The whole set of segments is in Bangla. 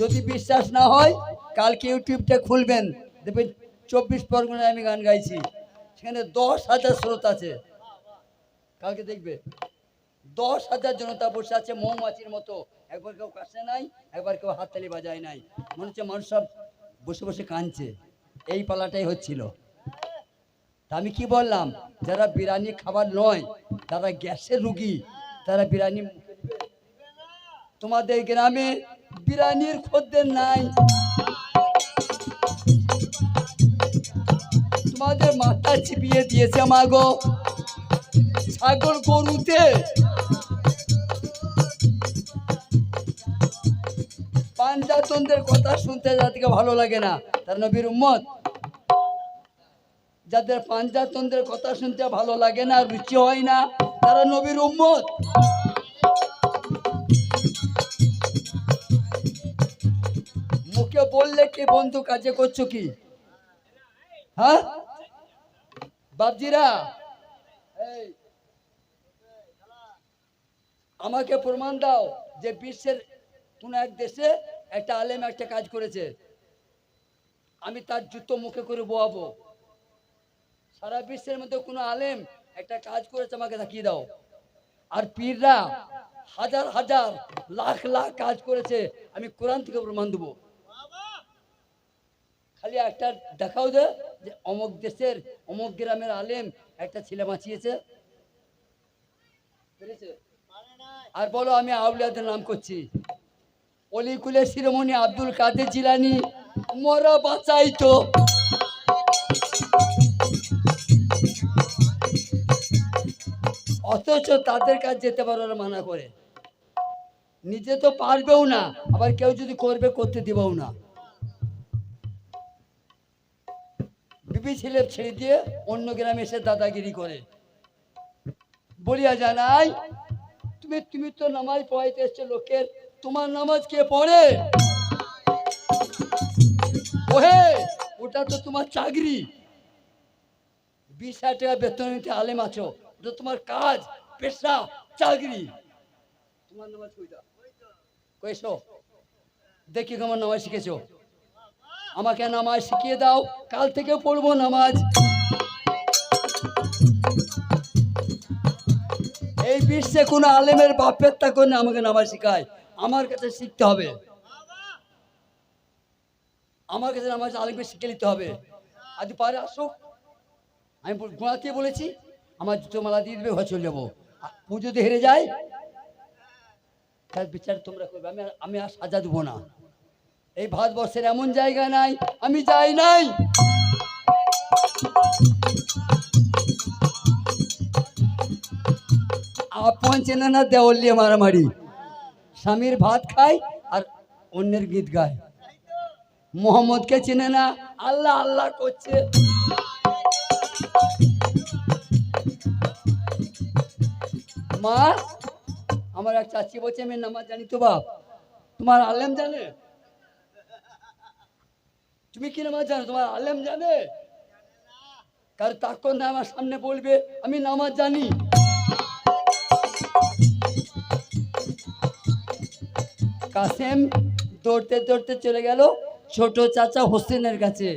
যদি বিশ্বাস না হয়, কালকে ইউটিউবটা খুলবেন। দেখবেন চব্বিশ পরগনায় আমি গান গাইছি। সেখানে দশ হাজার স্রোত আছে। কালকে দেখবে। দশ হাজার জনতা বসে আছে মৌমাছির মতো। একবার কেউ কাছে নাই, একবার কেউ হাততালি বাজায় নাই। মনে হচ্ছে মানুষ সব বসে বসে কাঁদছে। এই পালাটাই হচ্ছিল। আমি কি বললাম? যারা বিরিয়ানি খাবার নয়, তারা গ্যাসের রুগী, তারা বিরিয়ানি তোমাদের গ্রামে বিরিয়ানির খদ্দের নাই। তোমাদের মাথা চিপিয়ে দিয়েছে মাগো ছাগল গরুতে। পাঞ্জাতনদের কথা শুনতে যাদেরকে ভালো লাগে না, তার নবীর উম্মত। যাদের পাঞ্জাতনদের কথা শুনতে ভালো লাগে না, রুচি হয় না, তারা নবীর উম্মত। বললে কি বন্ধু কাজে করছ কি? হ্যাঁ? বাবজিরা আমাকে প্রমাণ দাও যে বিশ্বের কোন এক দেশে একটা আলেম একটা কাজ করেছে। আমি তার জুতো মুখে করে বোয়াবো। সারা বিশ্বের মধ্যে কোনো আলেম একটা কাজ করেছে আমাকে দেখিয়ে দাও। আর পীররা হাজার হাজার লাখ লাখ কাজ করেছে। আমি কোরআন থেকে প্রমাণ দেবো। খালি একটা দেখাও দে যে অমুক দেশের অমুক গ্রামের আলেম একটা ছেলে বাঁচিয়েছে? আর বলো আমি আউলিয়াদের নাম করছি। অলিকুলের শিরোমণি আব্দুল কাদের জিলানি মরা বাঁচাই তো। অথচ তাদের কাছে যেতে পারো মানা করে। নিজে তো পারবেও না আবার কেউ যদি করবে করতে দিবেও না। বিবি ছেলে ছেড়ে দিয়ে অন্য গ্রামে এসে দাদাগিরি করে। বলিয়া জানাই, তুমি তুমি তো নামাজ পড়াইতে এসছো লোকের, তোমার নামাজ কে পড়ে? ওহে, ওটা তো তোমার চাকরি। বিশ হাজার টাকা বেতন নিতে আলেম আছো, ওটা তোমার কাজ, পেশা, চাকরি। তোমার নামাজ কইটা কইছো দেখি তোমার নামাজ শিখেছো। আমাকে নামাজ শিখিয়ে দাও, কাল থেকে পড়ব নামাজ। এই বিশ্বে কোনো আলেমের বাপের তা করে আমাকে নামাজ শিখায়। আমার কাছে শিখতে হবে। আমার কাছে নামাজ আলেমকে শিখে নিতে হবে। আজ পারে আসুক আমি গোড়াতে বলেছি, আমার জুতো মালা দিয়ে দেবে, ঘর চলে যাব। পুজোতে হেরে যায় তার বিচার তোমরা করবে। আমি আমি আর সাজা দেবো না। এই ভারতবর্ষের এমন জায়গা নাই, আমি যাই নাই। আপন চেনে না দেওয়ালিয়ে মারামারি। স্বামীর ভাত খায় আর অন্যের গীত গায় মোহাম্মদকে চেনে না, আল্লাহ আল্লাহ করছে। মা, আমার এক চাচি বলছে, আমি নামাজ জানি তো বাপ। তোমার আলেম জানে? তুমি কি নামাজ জানো? তোমার আলেম জানে? কারণ না আমার সামনে বলবে, আমি নামাজ জানি। কাসেম দৌড়তে দৌড়তে চলে গেল ছোট চাচা হোসেনের কাছে।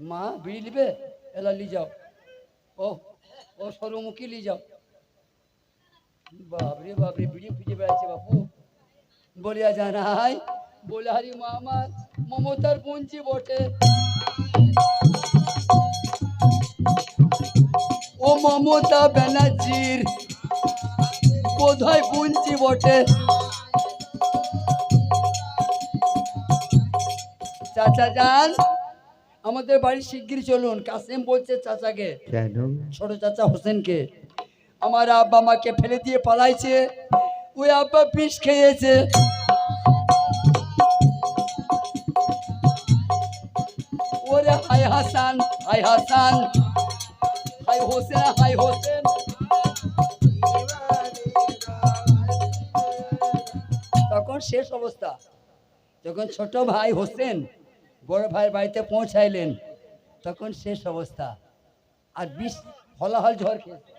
মা, বিড়ি নিবে? এলা, লি যাও। ও ও সরুমুখী, লি যাও। বাবরে বাবরে বিড়ি খুঁজে বেড়াচ্ছে বাপু। বলিয়া জানাই বলে হারি মা আমার মমতার পঞ্চি বটে। ও মমতা ব্যানার্জির বোধহয় পুঞ্চি বটে। চাচা যান আমাদের বাড়ি শিগগির চলুন। কাসেম বলছে চাচাকে ছোট চাচা হোসেনকে। আমার আব্বা মাকে ফেলে দিয়ে পালাইছে। ওই আব্বা বিষ খেয়েছে। হাসান, হাই হাসান। হাই হোসেন হাই হোসেন। তখন শেষ অবস্থা। যখন ছোট ভাই হোসেন বড় ভাইয়ের বাড়িতে পৌঁছাইলেন, তখন শেষ অবস্থা। আর বিষ হলাহল ঝড় খেয়েছে।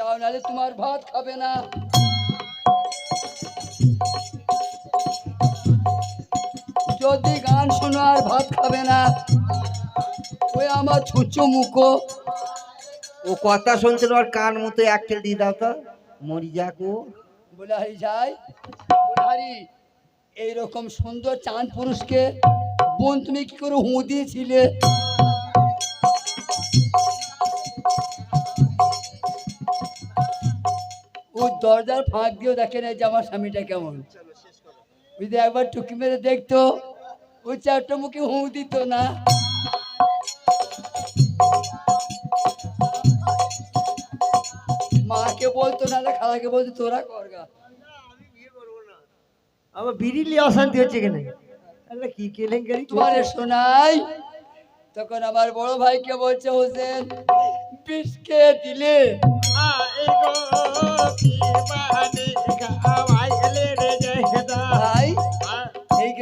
যাও নাহলে তোমার ভাত খাবে না। যদি গান শোনো আর ভাত খাবে না ওই আমার ছুঁচো মুখো। ও কথা শুনছে তোমার কান মতো এক ঠেল দিয়ে দাও তো। মরি যাক ও বলে যাই। বলে হারি এইরকম সুন্দর চাঁদ পুরুষকে বোন তুমি কি করে হুঁ দিয়েছিলে? ও দরজার ফাঁক দিয়েও দেখে না যে আমার স্বামীটা কেমন। যদি একবার টুকি মেরে দেখতো ওই চারটা মুখে হুঁ দিত না। মাকে বলতো না খালাকে বলতো তোরা করগা আমার বিড়িলি অশান্তি হচ্ছে এখানে। আরে কি কেলেঙ্কারি তোমার শোনাই তখন আমার বড় ভাইকে বলছে হোসেন বিষ খেয়ে দিলে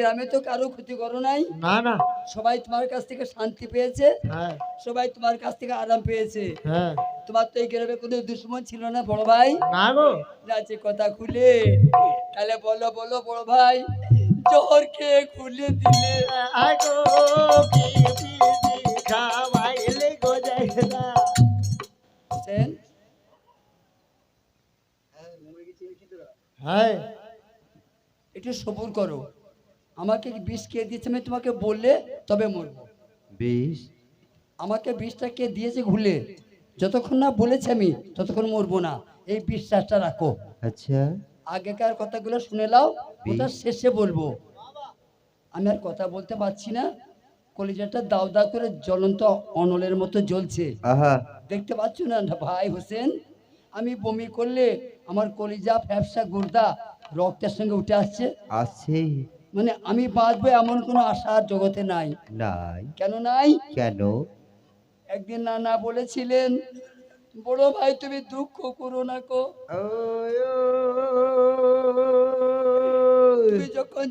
গ্রামে তো কারও ক্ষতি করো নাই। না না। সবাই তোমার কাছ থেকে শান্তি পেয়েছে। হ্যাঁ। সবাই তোমার কাছ থেকে আরাম পেয়েছে। হ্যাঁ। তোমার তো এই গ্রামে কোনো দুশ্মন ছিল না বড় ভাই? না গো। আছে কথা খুলে। তাহলে বলো বলো বড় ভাই জোর কে খুলে দিলে হ্যাঁ। একটু সবুর করো। আমাকে বিষ কে দিয়েছে আমি তোমাকে বললে তবে মরবো। বিষ? আমাকে বিষটা কে দিয়েছে ঘুলে যতক্ষণ না বলেছে আমি ততক্ষণ মরবো না। এই বিশ্বাসটা রাখো। আচ্ছা। আগেকার কথাগুলো শুনে নাও ওটা শেষে বলব। আমি আর কথা বলতে পারছি না। কলিজাটা দাও দাও করে জ্বলন্ত অনলের মতো জ্বলছে। আহা। দেখতে পাচ্ছ না ভাই হোসেন? আমি বমি করলে আমার কলিজা ফ্যাপসা গুর্দা রক্তের সঙ্গে উঠে আসছে। আছে মানে আমি বাঁচবো এমন কোনো আশা আর জগতে নাই। নাই। কেন নাই? কেন? একদিন নানা বলেছিলেন বড় ভাই তুমি দুঃখ করো না কো তুমি যখন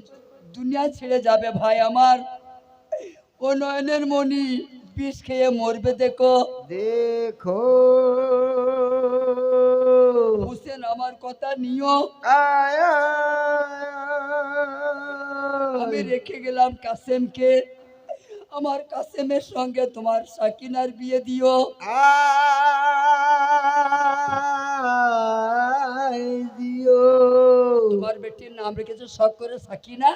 দুনিয়া ছেড়ে যাবে ভাই আমার ও নয়নের মণি বিষ খেয়ে মরবে দেখো। দেখো। হুসেন আমার কথা নিও। আয়, আমি রেখে গেলাম কাসেমকে। আমার কাসেমের সঙ্গে তোমার সাকিনার বিয়ে দিও। দিও। তোমার বেটির নাম রেখেছে শখ করে সাকিনা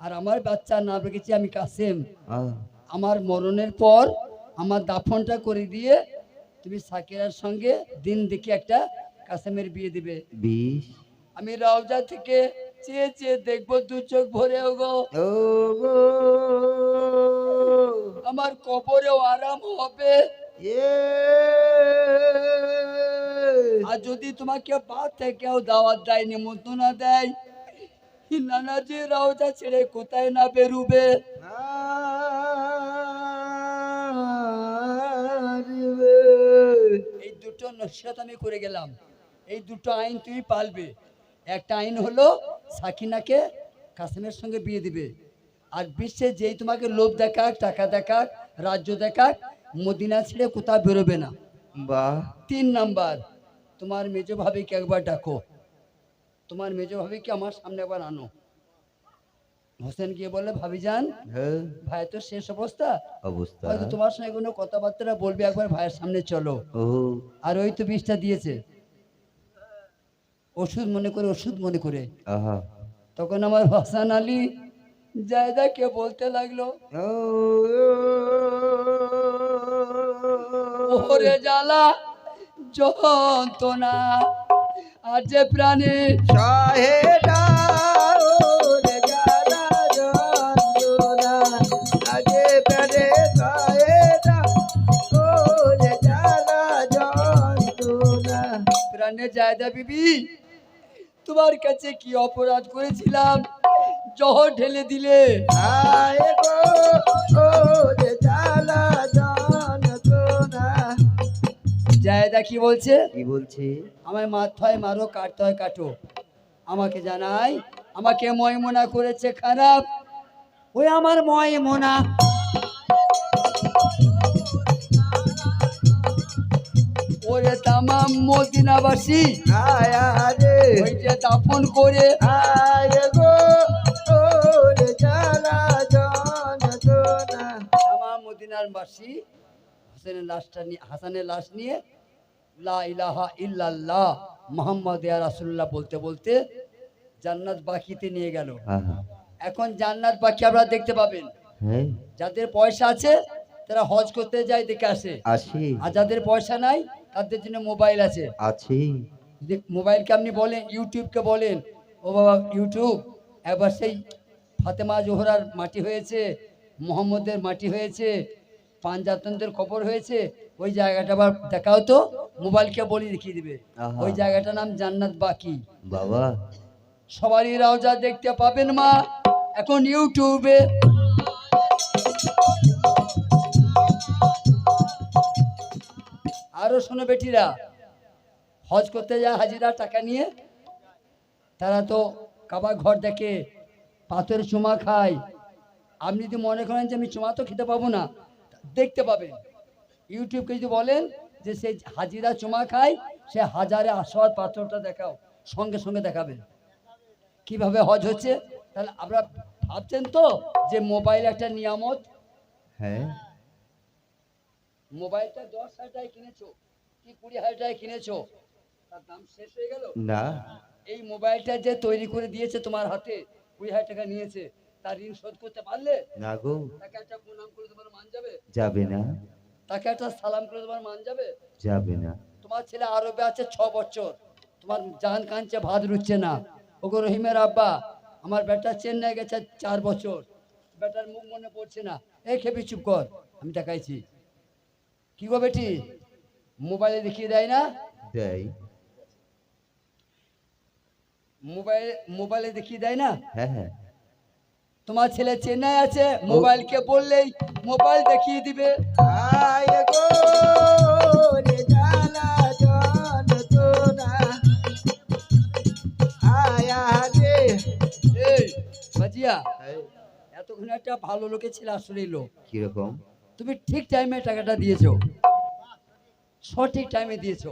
আর আমার বাচ্চার নাম রেখেছি আমি কাসেম। আমার মরণের পর আমার দাফনটা করে দিয়ে তুমি সাকিরার সঙ্গে দিন দেখে একটা কাসেমের বিয়ে দিবে। আমি রওজা থেকে চেয়ে চেয়ে দেখব দু চোখ ভরে গো ও আমার কবরেও আরাম হবে। এ। আর যদি তোমাকে বাদ থেকেও দাওয়াত দেয় নিমন্ত্রণা দেয়। নানাজি রওজা ছেড়ে কোথায় না বেরুবে? এই দুটো নসিহত আমি করে গেলাম। এই দুটো আইন তুমি পালবে। একটা আইন হলো সাকিনাকে কাসিমের সঙ্গে বিয়ে দিবে। আর বিশ্বে যেই তোমাকে লোভ দেখাক টাকা দেখাক রাজ্য দেখাক মদিনা ছেড়ে কোথাও বেরোবে না। বাহ। তিন নাম্বার তোমার মেজো ভাবিকে একবার ডাকো। তোমার মেজো ভাবিকে আমার সামনে একবার আনো। হোসেন গিয়ে বলে ভাবি যান হ্যাঁ। ভাই তো শেষ অবস্থা? অবস্থা। হয়তো তোমার সঙ্গে কোনো কথাবার্তা বলবে একবার ভাইয়ের সামনে চলো। আর ওই তো বিষটা দিয়েছে। ওষুধ মনে করে ওষুধ মনে করে। আহা। তখন আমার হাসান আলী জায়দাকে বলতে লাগল ওরে জ্বালা যন্ত্রণা আর যে প্রাণী সাহেদা জায়দা বিবি তোমার কাছে কি অপরাধ করেছিলাম? জহর ঢেলে দিলে। জায়দা কি বলছে? কি বলছে? আমায় মারতে হয় মারো কাটতে হয় কাটো। আমাকে জানাই আমাকে ময়মনা করেছে খারাপ। ওই আমার ময় মোনা ওরে তামাম মদিনাবাসী। আয় রে ওই যে করে আয় গো ওরে জ্বালা যন্ত্রণা তামাম মদিনার বাসী হাসানের লাশটা নিয়ে হাসানের লাশ নিয়ে লা ইলাহা ইল্লাল্লাহ মোহাম্মদ ইয়া রাসূলুল্লাহ বলতে বলতে জান্নাত বাকিতে নিয়ে গেল। এখন জান্নাত বাকি আপনারা দেখতে পাবেন। হ্যাঁ। যাদের পয়সা আছে তারা হজ করতে যায় দেখে আসে। আর যাদের পয়সা নাই তাদের জন্য মোবাইল আছে। আছি। মোবাইলকে আপনি বলেন ইউটিউবকে বলেন ও বাবা ইউটিউব? একবার সেই ফাতেমা জোহরার মাটি হয়েছে মোহাম্মদের মাটি হয়েছে পাঞ্জাতনদের খবর হয়েছে ওই জায়গাটা আবার দেখাও তো মোবাইলকে বলি দেখিয়ে দিবে। ওই জায়গাটার নাম জান্নাত বাকি। বাবা। সবারই রওজা দেখতে পাবেন মা এখন ইউটিউবে। আরও শোনো বেটিরা হজ করতে যায় হাজিরা টাকা নিয়ে। তারা তো কাবা ঘর দেখে পাথরের চুমা খায়। আপনি যদি মনে করেন যে আমি চুমা তো খেতে পাবো না দেখতে পাবেন। ইউটিউবকে যদি বলেন যে সেই হাজিরা চুমা খায় সে হাজারে আসর পাথরটা দেখাও সঙ্গে সঙ্গে দেখাবেন। কীভাবে হজ হচ্ছে? তাহলে আপনারা ভাবছেন তো যে মোবাইল একটা নিয়ামত? হ্যাঁ। মোবাইলটা দশ হাজার টাকায় কিনেছো কি কুড়ি হাজার টাকায় কিনেছো? তার দাম শেষ হয়ে গেল? না। এই মোবাইলটা যে তৈরি করে দিয়েছে তোমার হাতে কুড়ি হাজার টাকা নিয়েছে তার ঋণ শোধ করতে পারলে? না গো। তাকে একটা প্রণাম করে তোমার মান যাবে? যাবে না। তাকে একটা সালাম করে তোমার মান যাবে? যাবে না। তোমার ছেলে আরবে আছে ছ বছর। তোমার জান কাঁদছে ভাত রুচ্ছে না। ওগো রহিমের আব্বা আমার বেটা চেন্নাই গেছে চার বছর। বেটার মুখ মনে পড়ছে না। এই খেপি চুপ কর। আমি দেখাইছি। কি গো বেটি? মোবাইলে দেখিয়ে দেয় না? দেয়। মোবাইল মোবাইলে দেখিয়ে দেয় না? হ্যাঁ হ্যাঁ। তোমার ছেলে চেন্নাই আছে মোবাইলকে বললেই মোবাইল দেখিয়ে দিবে। আয় রে জ্বালা যন্ত্রণা আয় রে। এই বাজিয়া এতক্ষণ একটা ভালো লোকের ছেলে আসলে লোক। কীরকম তুমি ঠিক টাইমে টাকাটা দিয়েছ। সঠিক টাইমে দিয়েছ।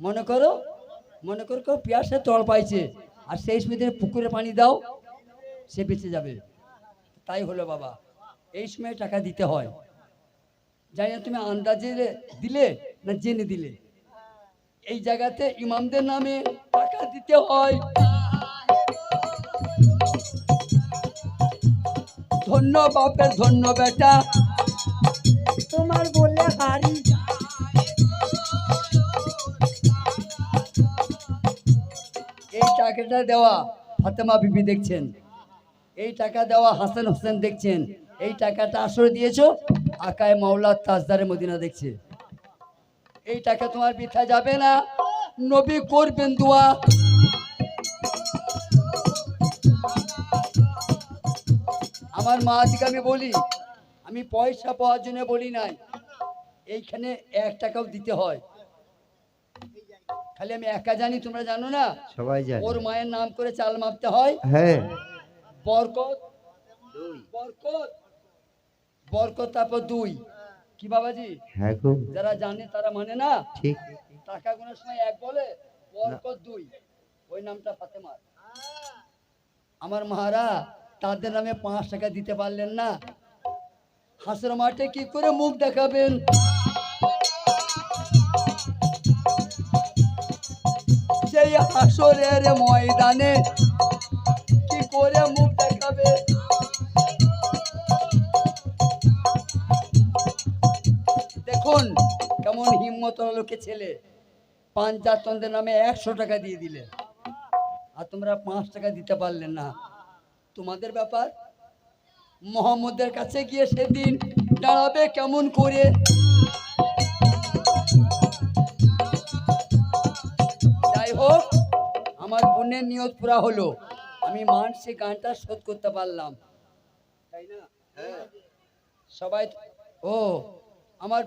মনে করো মনে করো কেউ পিয়াসে তল পাইছে, আর সেই সময় পুকুরে পানি দাও, সে বেঁচে যাবে। তাই হলো বাবা, এই সময় টাকা দিতে হয়। জানি না তুমি আন্দাজে দিলে না জেনে দিলে। এই জায়গাতে ইমামদের নামে টাকা দিতে হয়। ধন্য বাপের ধন্য বেটা। তোমার বললে হারি টাকাটা দেওয়া ফাতেমা বিবি দেখছেন। এই টাকা দেওয়া হাসান হোসেন দেখছেন। এই টাকাটা আসরে দিয়েছ? আকায় মাওলা তাজদারে মদিনা দেখছে। এই টাকা তোমার বৃথা যাবে না। নবী করবেন দোয়া। আমার মা থেকে আমি বলি, আমি পয়সা পাওয়ার জন্য বলি নাই। এইখানে এক টাকাও দিতে হয়। খালি আমি একা জানি তোমরা জানো না? সবাই জানে। ওর মায়ের নাম করে চাল মাপতে হয়। হ্যাঁ। বরকত। বরকত। বরকত তারপর দুই। কি বাবাজি? হ্যাঁ গো। যারা জানে তারা মানে না? ঠিক। টাকা গোনার সময় এক বলে বরকত দুই। ওই নামটা ফাতেমার আমার মাহারা তাদের নামে পাঁচ টাকা দিতে পারলেন না। হাসর মাঠে কি করে মুখ দেখাবেন? হাসরের ময়দানে। কি করে মুখ দেখাবে? দেখুন, কেমন হিম্মত লোকে ছেলে। পাঞ্চাতনদের নামে একশো টাকা দিয়ে দিলে। আর তোমরা পাঁচ টাকা দিতে পারলে না। তোমাদের ব্যাপার? মোহাম্মদের কাছে গিয়ে সেদিন দাঁড়াবে কেমন করে? আমার বোনের নিয়ত পুরা হলো। আমি মানসিক গানটা শোধ করতে পারলাম। সবাই ও, আমার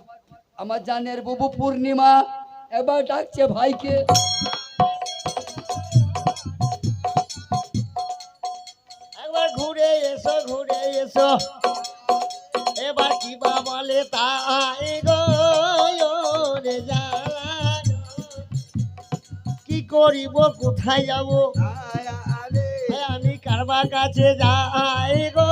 আমার জানের বুবু পূর্ণিমা এবার ডাকছে ভাইকে। একবার ঘুরে এসো ঘুরে এসো। এবার কি বা বলে তাই করিব কোথায় যাব? আমি কারবার কাছে যাই গো।